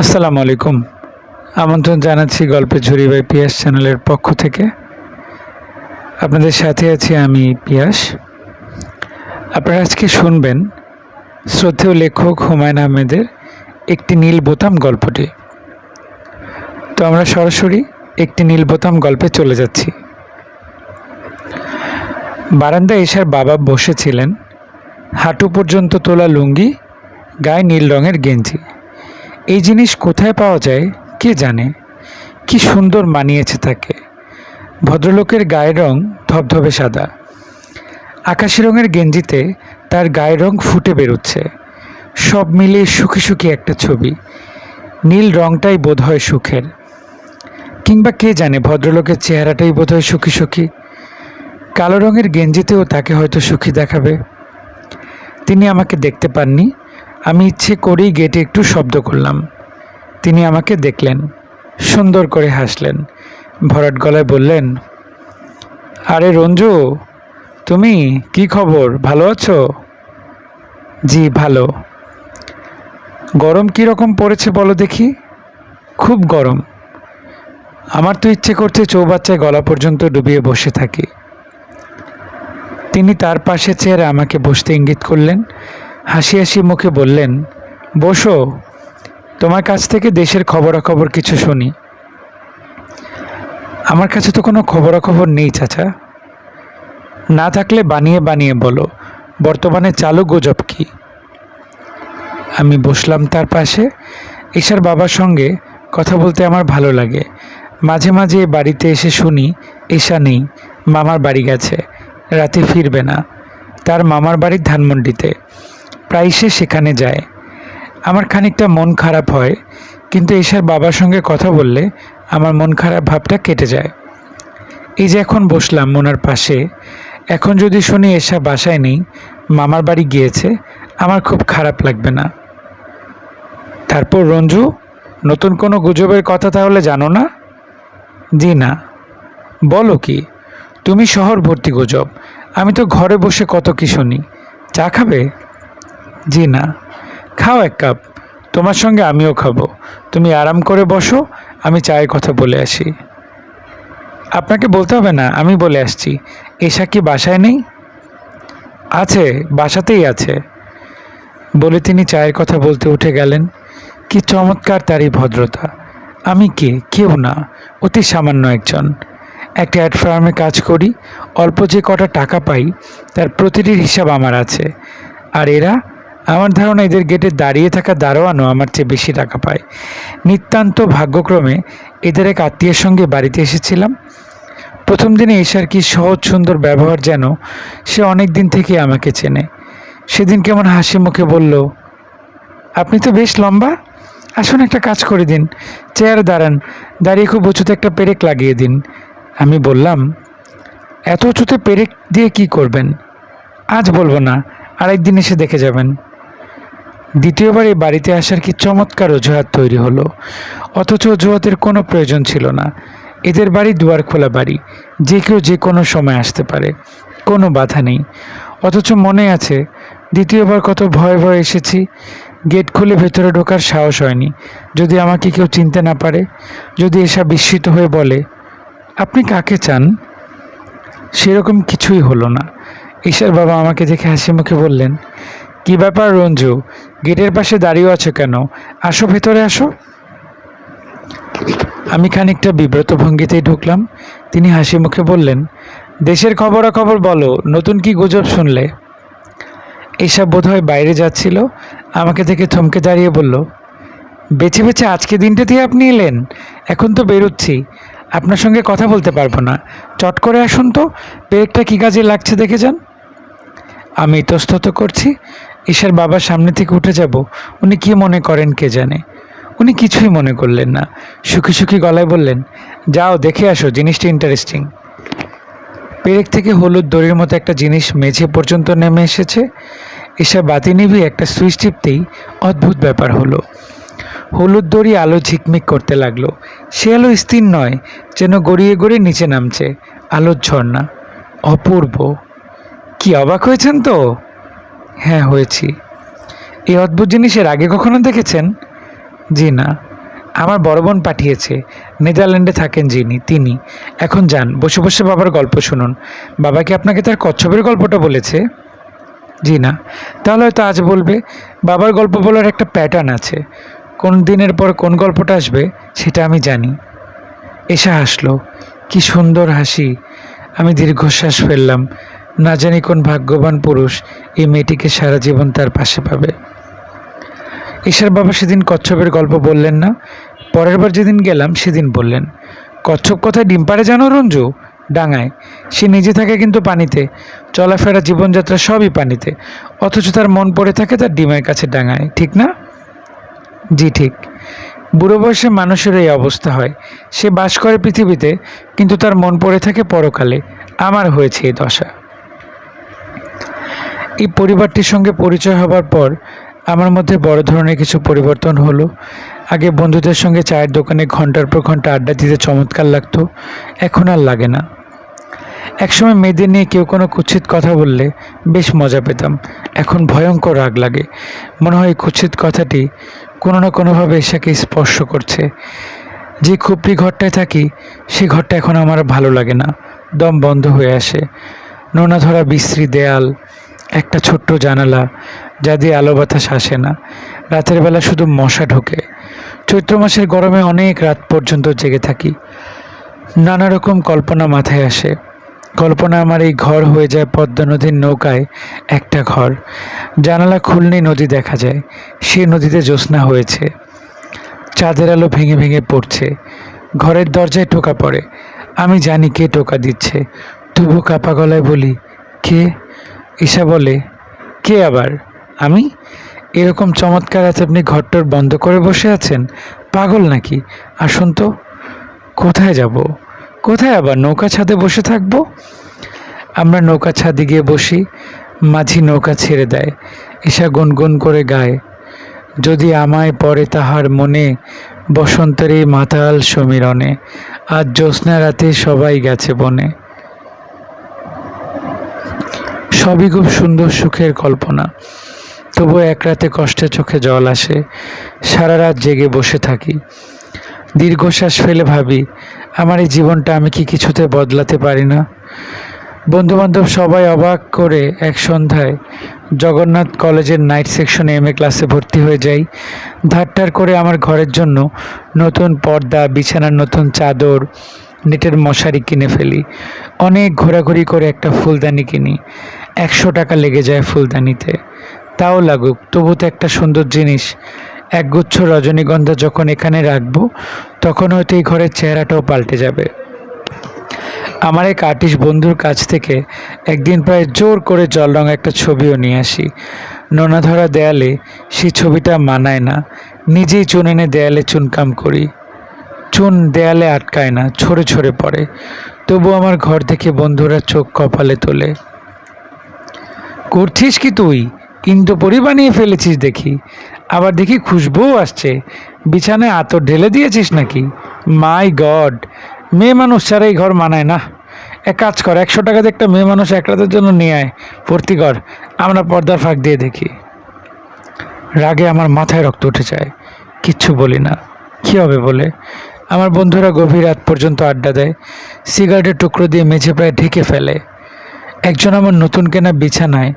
আসসালামু আলাইকুম। আমন্ত্রণ জানাচ্ছি গল্পের ঝুরি বাই পিয়াস চ্যানেলের পক্ষ থেকে। আপনাদের সাথে আছি আমি পিয়াস। আপনারা আজকে শুনবেন শ্রদ্ধেয় লেখক হুমায়ুন আহমেদের একটি নীল বোতাম গল্পটি। তো আমরা সরাসরি একটি নীল বোতাম গল্পে চলে যাচ্ছি। বারান্দায় এসার বাবা বসেছিলেন। হাঁটু পর্যন্ত তোলা লুঙ্গি, গায়ে নীল রঙের গেঞ্জি। এই জিনিস কোথায় পাওয়া যায়, কে জানে? কি সুন্দর মানিয়েছে তাকে। ভদ্রলোকের গায়ের রং ধবধবে সাদা। আকাশি রঙের গেঞ্জিতে তার গায়ের রং ফুটে বেরোচ্ছে। সব মিলিয়ে সুখী সুখী একটা ছবি। নীল রংটাই বোধহয় সুখের। কিংবা কে জানে, ভদ্রলোকের চেহারাটাই বোধহয় সুখী সুখী। কালো রঙের গেঞ্জিতেও তাকে হয়তো সুখী দেখাবে। তিনি আমাকে দেখতে পাননি। আমি ইচ্ছে করেই গেটে একটু শব্দ করলাম। তিনি আমাকে দেখলেন, সুন্দর করে হাসলেন। ভরাট গলায় বললেন, আরে রঞ্জু, তুমি কি খবর? ভালো আছো? জি, ভালো। গরম কী রকম পড়েছে বলো দেখি? খুব গরম। আমার তো ইচ্ছে করছে চৌবাচ্চায় গলা পর্যন্ত ডুবিয়ে বসে থাকি। তিনি তার পাশে চেয়ারে আমাকে বসতে ইঙ্গিত করলেন হাসি হাসি মুখে বললেন, বসো, তোমার কাছ থেকে দেশের খবরাখবর কিছু শুনি। আমার কাছে তো কোনো খবরাখবর নেই, চাচা। না থাকলে বানিয়ে বানিয়ে বলো, বর্তমানে চালু গুজব কি? আমি বসলাম তার পাশে, ঈশার বাবার সঙ্গে কথা বলতে আমার ভালো লাগে। মাঝে মাঝে বাড়িতে এসে শুনি, ঈশা নেই, মামার বাড়ি গেছে, রাতে ফিরবে না। তার মামার বাড়ির ধানমন্ডিতে। প্রায় সে সেখানে যায়। আমার খানিকটা মন খারাপ হয়, কিন্তু ঈশার বাবার সঙ্গে কথা বললে আমার মন খারাপ ভাবটা কেটে যায়। এই যে এখন বসলাম মোনার পাশে, এখন যদি শুনি এসা বাসায় নেই, মামার বাড়ি গিয়েছে, আমার খুব খারাপ লাগবে না। তারপর রঞ্জু, নতুন কোনো গুজবের কথা তাহলে জানো না? জি না। বলো কি, তুমি শহর ভর্তি গুজব, আমি তো ঘরে বসে কত কি শুনি। চা খাবে? জি না খাও এক কাপ। তোমার সঙ্গে আমিও খাব। তুমি আরাম করে বসো, আমি চায়ের কথা বলে আসি। আপনাকে বলতে হবে না, আমি বলে আসছি। এশা কি বাসায় নেই? আছে, বাসাতেই আছে। বলে তিনি চায়ের কথা বলতে উঠে গেলেন। কি চমৎকার তারই ভদ্রতা। আমি কে? কেউ না। অতি সামান্য একজন। একটা অ্যাড ফার্মে কাজ করি, অল্প যে কটা টাকা পাই, তার প্রতিটির হিসাব আমার আছে। আর এরা আমার ধারণা এদের গেটে দাঁড়িয়ে থাকা দারোয়ানও আমার চেয়ে বেশি টাকা পায়। নিতান্ত ভাগ্যক্রমে এদের এক আত্মীয়ের সঙ্গে বাড়িতে এসেছিলাম। প্রথম দিনে এশার কি সহজ সুন্দর ব্যবহার যেন সে অনেক দিন থেকে আমাকে চেনে। সেদিন কেমন হাসি মুখে বলল, আপনি তো বেশ লম্বা। আসুন একটা কাজ করে দিন। চেয়ারে দাঁড়ান। দাঁড়িয়ে খুব উঁচুতে একটা পেরেক লাগিয়ে দিন। আমি বললাম, এত উঁচুতে পেরেক দিয়ে কি করবেন? আজ বলব না। আরেকদিন এসে দেখে যাবেন। দ্বিতীয়বার এই বাড়িতে আসার কি চমৎকার অজুহাত তৈরি হলো? অথচ অজুহাতের কোনো প্রয়োজন ছিল না। এদের বাড়ি দুয়ার খোলা বাড়ি। যে কেউ যে কোনো সময় আসতে পারে। কোনো বাধা নেই। অথচ মনে আছে, দ্বিতীয়বার কত ভয়ে ভয়ে এসেছি। গেট খুলে ভেতরে ঢোকার সাহস হয়নি। যদি আমাকে কেউ চিনতে না পারে, যদি এসা বিস্মিত হয়ে বলে, আপনি কাকে চান? সেরকম কিছুই হলো না। ঈশার বাবা আমাকে দেখে হাসি মুখে বললেন কি ব্যাপার রঞ্জু? গেটের পাশে দাঁড়িয়ে আছো কেন? আসো ভেতরে আসো। আমি খানিকটা বিব্রত ভঙ্গিতেই ঢুকলাম। তিনি হাসি মুখে বললেন, দেশের খবরাখবর বলো, নতুন কি গুজব শুনলে? এসব বোধহয় বাইরে যাচ্ছিল, আমাকে দেখে থমকে দাঁড়িয়ে বলল, বেছে বেছে আজকে দিনটাতেই আপনি এলেন? এখন তো বেরোচ্ছি। আপনার সঙ্গে কথা বলতে পারব না। চট করে আসুন তো, পেরেকটা কী কাজে লাগছে দেখে যান। আমি ইতস্তত করছি ঈশার বাবার সামনে থেকে উঠে যাব, উনি কি মনে করেন কে জানে। উনি কিছুই মনে করলেন না। সুখী সুখী গলায় বললেন, যাও, দেখে আসো, জিনিসটা ইন্টারেস্টিং পেরেক থেকে হলুদ দড়ির মতো একটা জিনিস মেঝে পর্যন্ত নেমে এসেছে। এসে বাতি নিবি একটা সুইচ টিপতেই অদ্ভুত ব্যাপার হলো। হলুদ দড়ি আলো ঝিকমিক করতে লাগল। সে আলো স্থির নয়, যেন গড়িয়ে গড়িয়ে নিচে নামছে। আলোর ঝর্ণা। অপূর্ব। কি অবাক হয়েছেন তো? হ্যাঁ হয়েছি। এই অদ্ভুত জিনিসের আগে কখনো দেখেছেন? জি না। আমার বড় বোন পাঠিয়েছে। নেদারল্যান্ডে থাকেন যিনি, তিনি। এখন যান, বসে বসে বাবার গল্প শুনুন। বাবা কি আপনাকে তার কচ্ছপের গল্পটা বলেছে? জি না। তাহলে হয়তো আজ বলবে, বাবার গল্প বলার একটা প্যাটার্ন আছে। কোন দিনের পর কোন গল্পটা আসবে, সেটা আমি জানি। এসে হাসলো। কি সুন্দর হাসি। আমি দীর্ঘশ্বাস ফেললাম। না জানি কোন ভাগ্যবান পুরুষ এই মেয়েটিকে সারা জীবন তার পাশে পাবে। ঈশার বাবা সেদিন কচ্ছপের গল্প বললেন না। পরের বার যেদিন গেলাম সেদিন বললেন, কচ্ছপ কোথায়? ডিম পাড়ে জানো রঞ্জু? ডাঙায়। সে নিজে থাকে কিন্তু পানিতে। চলাফেরা, জীবনযাত্রা সবই পানিতে। অথচ তার মন পড়ে থাকে তার ডিমের কাছে ডাঙায়। ঠিক না? জি, ঠিক। বুড়ো বয়সে মানুষের এই অবস্থা হয়। সে বাস করে পৃথিবীতে, কিন্তু তার মন পড়ে থাকে পরকালে। আমার হয়েছে এই দশা। এই পরিবারটির সঙ্গে পরিচয় হবার পর আমার মধ্যে বড় ধরনের কিছু পরিবর্তন হলো। আগে বন্ধুদের সঙ্গে চায়ের দোকানে ঘণ্টার পর ঘণ্টা আড্ডা দিতে চমৎকার লাগতো, এখন আর লাগে না। একসময় মেয়েদের নিয়ে কেউ কোনো কুৎসিত কথা বললে বেশ মজা পেতাম, এখন ভয়ঙ্কর রাগ লাগে। মনে হয় কুৎসিত কথাটি কোনো না কোনোভাবে এসাকে স্পর্শ করছে। যে খুপড়ি ঘরটায় থাকি, সে ঘরটা এখন আমার ভালো লাগে না, দম বন্ধ হয়ে আসে। নোনা ধরা, বিশ্রী দেয়াল একটা ছোট্ট জানালা যা দিয়ে আলো বাতাস আসে না। রাতের বেলা শুধু মশা ঢোকে। চৈত্র মাসের গরমে অনেক রাত পর্যন্ত জেগে থাকি। নানা রকম কল্পনা মাথায় আসে। কল্পনা আমার এই ঘর হয়ে যায় পদ্মা নদীর নৌকায় একটা ঘর। জানালা খুললেই নদী দেখা যায়। সে নদীতে জ্যোৎস্না হয়েছে। চাঁদের আলো ভেঙে ভেঙে পড়ছে। ঘরের দরজায় টোকা পড়ে। আমি জানি কে টোকা দিচ্ছে। তবু কাপা গলায় বলি, কে? ঈশা বলে, কে আবার? আমি? এরকম চমৎকার আছে আপনি ঘরটর বন্ধ করে বসে আছেন? পাগল নাকি? আসুন তো, কোথায় যাব? কোথায় আবার নৌকা ছাদে বসে থাকব? আমরা নৌকা ছাদে গিয়ে বসি, মাঝি নৌকা ছেড়ে দেয়। ঈশা গুনগুন করে গায়, যদি আমায় পড়ে তাহার মনে, বসন্তের এই মাতাল সমীরণে, আজ জ্যোৎস্না রাতে সবাই গেছে বনে। সবই খুব সুন্দর সুখের কল্পনা। তবু এক রাতে কষ্টে চোখে জল আসে, সারা রাত জেগে বসে থাকি। দীর্ঘশ্বাস ফেলে ভাবি, আমার এই জীবনটা আমি কি কিছুতে বদলাতে পারি না? বন্ধুবান্ধব সবাই অবাক করে এক সন্ধ্যায় জগন্নাথ কলেজের নাইট সেকশনে এম এ ক্লাসে ভর্তি হয়ে যাই। ধারটার করে আমার ঘরের জন্য নতুন পর্দা, বিছানার নতুন চাদর, নেটের মশারি কিনে ফেলি। অনেক ঘোরাঘুরি করে একটা ফুলদানি কিনি। একশো টাকা লেগে যায় ফুলদানিতে। তাও লাগুক, তবু তো একটা সুন্দর জিনিস। একগুচ্ছ রজনীগন্ধা যখন এখানে রাখব, তখন হয়তো এই ঘরের চেহারাটাও পাল্টে যাবে। আমার এক আর্টিস্ট বন্ধুর কাছ থেকে একদিন প্রায় জোর করে জল রঙ একটা ছবিও নিয়ে আসি। নোনা ধরা দেয়ালে সেই ছবিটা মানায় না। নিজেই চুন এনে দেয়ালে চুনকাম করি। চুন দেয়ালে আটকায় না, ছড়ে ছড়ে পড়ে। তবু আমার ঘর থেকে বন্ধুরা চোখ কপালে তোলে। করছিস কি তুই? ইন্দুপরি বানিয়ে ফেলেছিস দেখি। আবার দেখি খুশবুও আসছে। বিছানায় আতর ঢেলে দিয়েছিস নাকি? মাই গড, মেয়ে মানুষ ছাড়া এই ঘর মানায় না। এক কাজ কর, একশো টাকাতে একটা মেয়ে মানুষ এক রাতের জন্য নিয়ে আয়। ভর্তি কর, আমরা পর্দার ফাঁক দিয়ে দেখি। রাগে আমার মাথায় রক্ত উঠে যায়। কিচ্ছু বলি না। কী হবে বলে? আমার বন্ধুরা গভীর রাত পর্যন্ত আড্ডা দেয়। সিগারেটের টুকরো দিয়ে মেঝে প্রায় ঢেকে ফেলে। একজন আমার নতুন কেনা বিছানায়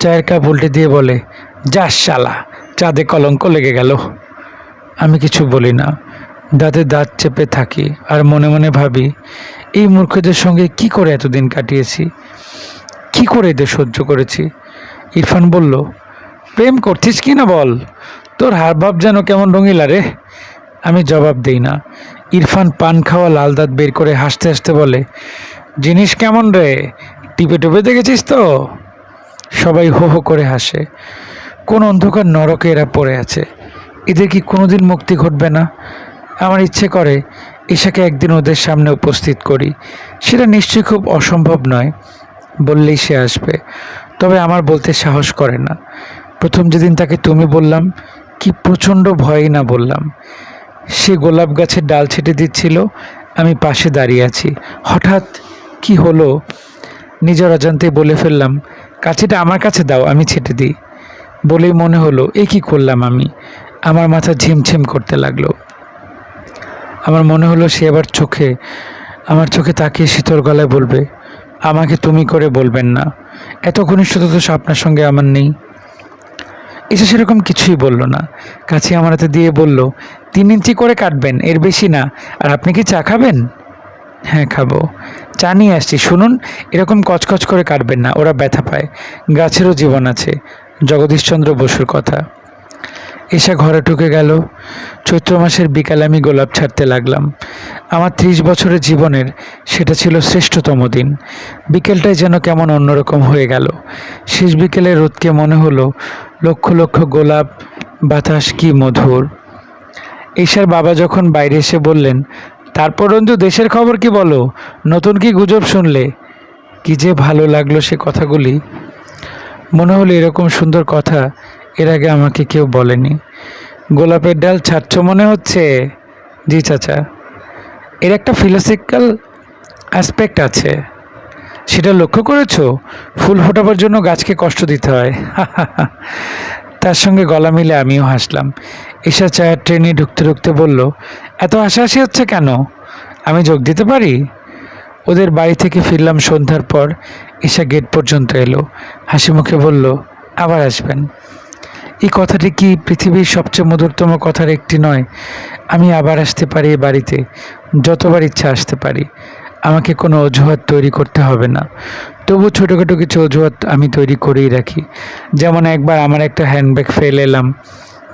চায়ের কাপ উল্টে দিয়ে বলে, যা শালা, চাঁদে কলঙ্ক লেগে গেল। আমি কিছু বলি না, দাঁতে দাঁত চেপে থাকি আর মনে মনে ভাবি, এই মূর্খদের সঙ্গে কি করে এতদিন কাটিয়েছি? কি করে এদের সহ্য করেছি? ইরফান বলল, প্রেম করছিস কি না বল? তোর হাবভাব যেন কেমন রঙিলা রে। আমি জবাব দেই না, ইরফান পান খাওয়া লাল দাঁত বের করে হাসতে হাসতে বলে, জিনিস কেমন রে? টিপে টিপে দেখেছিস তো? সবাই হো হো করে হাসে। কোন অন্ধকার নরকে এরা পড়ে আছে। এদের কি কোনোদিন মুক্তি ঘটবে না? আমার ইচ্ছে করে ঈশাকে একদিন ওদের সামনে উপস্থিত করি। সেটা নিশ্চয়ই খুব অসম্ভব নয়, বললেই সে আসবে। তবে আমার বলতে সাহস করে না। প্রথম যেদিন তাকে তুমি বললাম, কি প্রচণ্ড ভয়ই না বললাম। সে গোলাপ গাছের ডাল ছেটে দিচ্ছিল, আমি পাশে দাঁড়িয়ে আছি। হঠাৎ কি হলো? নিজের অজান্তে বলে ফেললাম কাছিটা আমার কাছে দাও, আমি ছেটে দিই। বলেই মনে হলো, এ কি করলাম আমি? আমার মাথা ঝিমঝিম করতে লাগল। আমার মনে হলো সে এবার চোখে, আমার চোখে তাকিয়ে শীতল গলায় বলবে, আমাকে তুমি করে বলবেন না। এত ঘনিষ্ঠতা তো আপনার সঙ্গে আমার নেই। এসে সেরকম কিছুই বলল না। কাছে আমার হাতে দিয়ে বলল, তিন ইঞ্চি করে কাটবেন, এর বেশি না। আর আপনি কি চা খাবেন? হ্যাঁ খাব। চা নিয়ে আসছি। শুনুন, এরকম কচকচ করে কাটবেন না, ওরা ব্যথা পায়। গাছেরও জীবন আছে, জগদীশচন্দ্র বসুর কথা। এসা ঘরে ঢুকে গেল। চৈত্র মাসের বিকালে আমি গোলাপ ছাড়তে লাগলাম। আমার ত্রিশ বছরের জীবনের, সেটা ছিল শ্রেষ্ঠতম দিন। বিকেলটাই যেন কেমন অন্যরকম হয়ে গেল। শেষ বিকেলে রোদকে মনে হলো, লক্ষ লক্ষ গোলাপ, বাতাস কি মধুর। ঈশার বাবা যখন বাইরে এসে বললেন তারপর অন্তু দেশের খবর কি বলো? নতুন কি গুজব শুনলে? কি যে ভালো লাগল সে কথাগুলি। মনে হলো এরকম সুন্দর কথা এর আগে আমাকে কেউ বলেনি। গোলাপের ডাল ছাড়ছ মনে হচ্ছে? জি চাচা। এর একটা ফিলোসফিক্যাল অ্যাসপেক্ট আছে। সেটা লক্ষ্য করেছ? ফুল ফোটাবার জন্য গাছকে কষ্ট দিতে হয়। তার সঙ্গে গলা মিলে আমিও হাসলাম। ঈশা চায়ের ট্রেনে ঢুকতে ঢুকতে বলল, এত হাসাহাসি হচ্ছে কেন? আমি যোগ দিতে পারি? ওদের বাড়ি থেকে ফিরলাম সন্ধ্যার পর, ঈশা গেট পর্যন্ত এলো। হাসি মুখে বলল, আবার আসবেন। এই কথাটি কি পৃথিবীর সবচেয়ে মধুরতম কথার একটি নয়, আমি আবার আসতে পারি এ বাড়িতে, যতবার ইচ্ছা আসতে পারি। আমাকে কোনো অজুহাত তৈরি করতে হবে না। তবু ছোটোখাটো কিছু অজুহাত আমি তৈরি করেই রাখি। যেমন একবার আমার একটা হ্যান্ডব্যাগ ফেলে এলাম,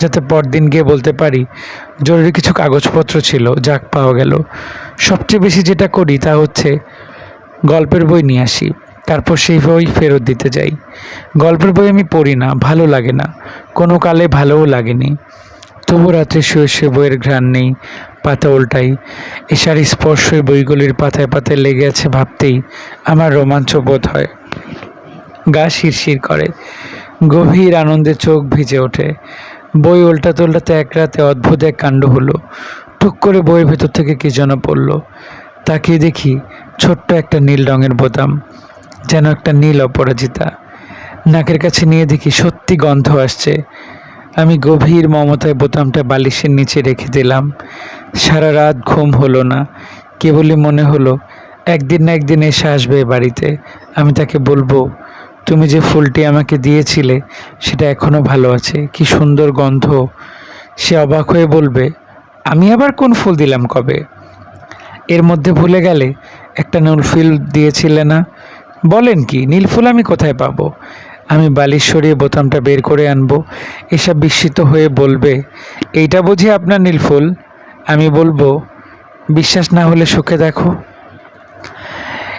যাতে পরদিন গিয়ে বলতে পারি, জরুরি কিছু কাগজপত্র ছিল, যাক, পাওয়া গেল। সবচেয়ে বেশি যেটা করি তা হচ্ছে গল্পের বই নিয়ে আসি, তারপর সেই বই ফেরত দিতে যাই। গল্পের বই আমি পড়ি না, ভালো লাগে না, কোনো কালে ভালোও লাগেনি। তবু রাত্রে শুয়ে শুয়ে বইয়ের ঘ্রাণ নেই পাতা উল্টাই। এশার স্পর্শই বইগুলির পাতায় পাতায় লেগে আছে ভাবতেই আমার রোমাঞ্চ বোধ হয়। গা শিরশির করে। গভীর আনন্দে চোখ ভিজে ওঠে। বই উল্টাতে উল্টাতে এক রাতে অদ্ভুত এক কাণ্ড হলো। টুক করে বইয়ের ভেতর থেকে কি যেন পড়ল। তাকিয়ে দেখি ছোট্ট একটা নীল রঙের বোতাম, যেন একটা নীল অপরাজিতা। নাকের কাছে নিয়ে দেখি সত্যি গন্ধ আসছে। আমি গভীর মমতায় বোতামটা বালিশের নিচে রেখে দিলাম। সারা রাত ঘুম হলো না। কেবলই মনে হলো, একদিন না একদিন এসে আসবে বাড়িতে। আমি তাকে বলব, তুমি যে ফুলটি আমাকে দিয়েছিলে, সেটা এখনও ভালো আছে। কি সুন্দর গন্ধ। সে অবাক হয়ে বলবে, আমি আবার কোন ফুল দিলাম কবে? এর মধ্যে ভুলে গেলে, একটা নীলফুল দিয়েছিলে না? বলেন কি নীলফুল আমি কোথায় পাবো? আমি বালিশ সরিয়ে বোতামটা বের করে আনব। এসব বিস্মিত হয়ে বলবে, এইটা বুঝি আপনার নীলফুল আমি বলব, বিশ্বাস না হলে সুখে দেখো।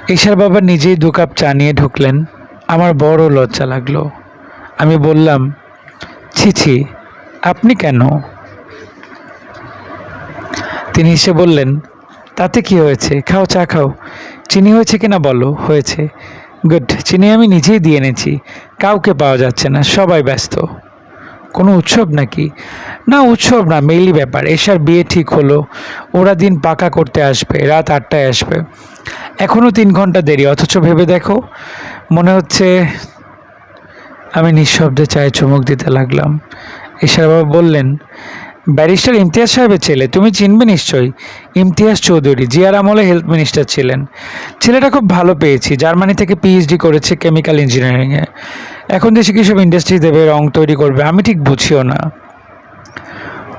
ঈশার বাবা নিজেই দু কাপ চা নিয়ে ঢুকলেন। আমার বড় লজ্জা লাগল। আমি বললাম, ছি ছি, আপনি কেন? তিনি এসে বললেন, তাতে কি হয়েছে? খাও, চা খাও। চিনি হয়েছে কিনা বলো? হয়েছে। গুড, চিনি আমি নিজেই দিয়ে এনেছি। কাউকে পাওয়া যাচ্ছে না, সবাই ব্যস্ত। কোনো উৎসব নাকি? না, উৎসব না মেইলি ব্যাপার। এসার বিয়ে ঠিক হলো, ওরা দিন পাকা করতে আসবে, রাত আটটায় আসবে। এখনও তিন ঘণ্টা দেরি, অথচ ভেবে দেখো, মনে হচ্ছে আমি নিঃশব্দে চায়ে চুমুক দিতে লাগলাম। এসার বাবা বললেন ব্যারিস্টার ইমতিয়াজ সাহেবের ছেলে, তুমি চিনবে নিশ্চয়ই, ইমতিয়াজ চৌধুরী, জিয়ার আমলে হেলথ মিনিস্টার ছিলেন। ছেলেটা খুব ভালো পেয়েছি, জার্মানি থেকে পিএইচডি করেছে কেমিক্যাল ইঞ্জিনিয়ারিংয়ে। এখন দেশে কী সব ইন্ডাস্ট্রি দেবে, রং তৈরি করবে, আমি ঠিক বুঝিও না।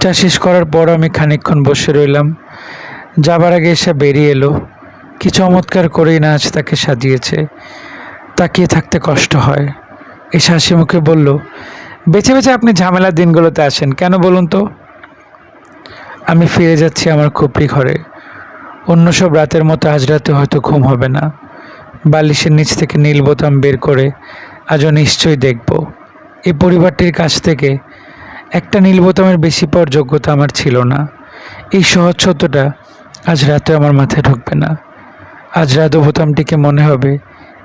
চা শেষ করার পর আমি খানিকক্ষণ বসে রইলাম। যাবার আগে এসে বেরিয়ে এলো। কি চমৎকার করেই নাচ তাকে সাজিয়েছে। তাকিয়ে থাকতে কষ্ট হয়। এসে হাসি মুখে বলল, বেছে বেছে আপনি ঝামেলার দিনগুলোতে আসেন, কেন বলুন তো? আমি ফিরে যাচ্ছি আমার খুপড়ি ঘরে। অন্য সব রাতের মতো আজ রাতে হয়তো ঘুম হবে না। বালিশের নিচ থেকে নীল বোতাম বের করে আজও নিশ্চয়ই দেখব। এই পরিবারটির কাছ থেকে একটা নীল বোতামের বেশি পাওয়ার যোগ্যতা আমার ছিল না। এই সহজ সত্যটা আজ রাতে আমার মাথায় ঢুকবে না। আজ রাতে বোতামটিকে মনে হবে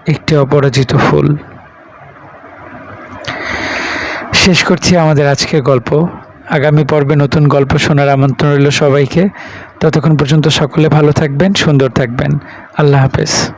একটি অপরাজিত ফুল। শেষ করছি আমাদের আজকের গল্প। আগামী পর্বে নতুন গল্প শোনার আমন্ত্রণ রইল সবাইকে। ততক্ষণ পর্যন্ত সকলে ভালো থাকবেন, সুন্দর থাকবেন। আল্লাহ হাফেজ।